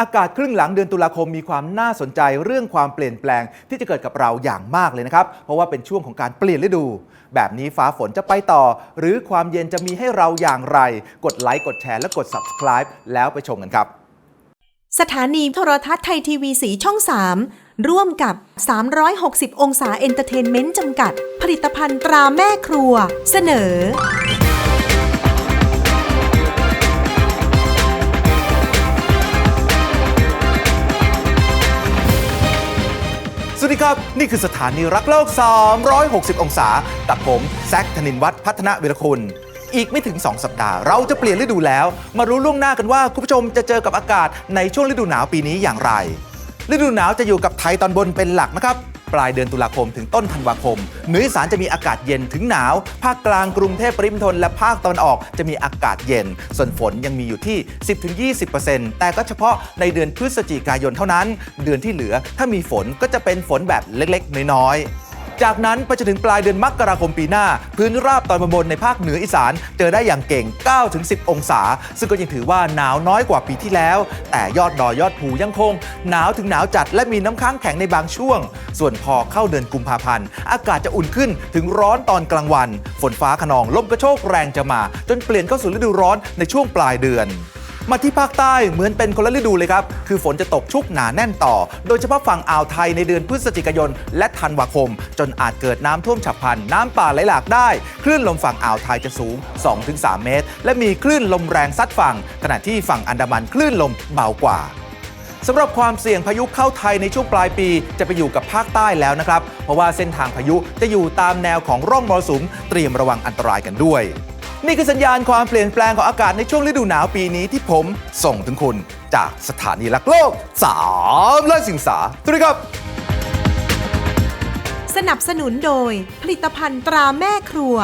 อากาศครึ่งหลังเดือนตุลาคมมีความน่าสนใจเรื่องความเปลี่ยนแปลงที่จะเกิดกับเราอย่างมากเลยนะครับ เพราะว่าเป็นช่วงของการเปลี่ยนฤดู แบบนี้ฟ้าฝนจะไปต่อ หรือความเย็นจะมีให้เราอย่างไร กดไลค์กดแชร์และกด subscribe แล้วไปชมกันครับ สถานีโทรทัศน์ไทยทีวีสีช่อง 3 ร่วมกับ 360 องศาเอนเตอร์เทนเมนต์จำกัด ผลิตภัณฑ์ตราแม่ครัว เสนอ สวัสดีครับ นี่คือสถานีรักโลก 360 องศา กับผมแซคธนินวัฒน์พัฒนวิรคุณ อีกไม่ถึง 2 สัปดาห์ เราจะเปลี่ยนฤดูแล้ว มารู้ล่วงหน้ากันว่า คุณผู้ชมจะเจอกับอากาศในช่วงฤดูหนาวปีนี้อย่างไร ฤดูหนาวจะอยู่กับไทยตอนบนเป็นหลักนะครับ ปลายเดือนตุลาคมถึงต้นธันวาคมเหนืออีสานจะมีอากาศเย็นถึงหนาว ภาคกลางกรุงเทพปริมณฑลและภาคตะวันออกจะมีอากาศเย็น ส่วนฝนยังมีอยู่ที่ 10-20%แต่ก็เฉพาะในเดือนพฤศจิกายนเท่านั้น เดือนที่เหลือถ้ามีฝนก็จะเป็นฝนแบบเล็กๆ น้อยๆ จากนั้นไปจนถึงปลายเดือนมกราคมปีหน้า พื้นราบตอนบนในภาคเหนืออีสาน เจอได้อย่างเก่ง 9-10 องศา ซึ่งก็ยังถือว่าหนาวน้อยกว่าปีที่แล้ว แต่ยอดดอยยอดภูยังคง หนาวถึงหนาวจัดและมีน้ำค้างแข็งในบางช่วง ส่วนพอเข้าเดือนกุมภาพันธ์ อากาศจะอุ่นขึ้นถึงร้อนตอนกลางวัน ฝนฟ้าขนองลมกระโชกแรงจะมา จนเปลี่ยนเข้าสู่ฤดูร้อนในช่วงปลายเดือน มาที่ภาคใต้เหมือนเป็นคนละฤดูเลยครับ คือฝนจะตกชุกหนาแน่นต่อ โดยเฉพาะฝั่งอ่าวไทยในเดือนพฤศจิกายน และธันวาคม จนอาจเกิดน้ำท่วมฉับพลัน น้ำป่าไหลหลากได้ คลื่นลมฝั่งอ่าวไทยจะสูง 2-3 เมตร และมีคลื่นลมแรงซัดฝั่ง ขณะที่ฝั่งอันดามันคลื่นลมเบากว่าสำหรับความเสี่ยงพายุเข้าไทยในช่วงปลายปีจะไปอยู่กับภาคใต้แล้วนะครับ เพราะว่าเส้นทางพายุจะอยู่ตามแนวของร่องมรสุมเตรียมระวังอันตรายกันด้วย นี่คือสัญญาณความเปลี่ยนแปลงของอากาศในช่วงฤดูหนาวปีนี้ที่ผมส่งถึงคุณจากสถานีรักโลก3และสิงสาสวัสดีครับ สนับสนุนโดยผลิตภัณฑ์ตราแม่ครัว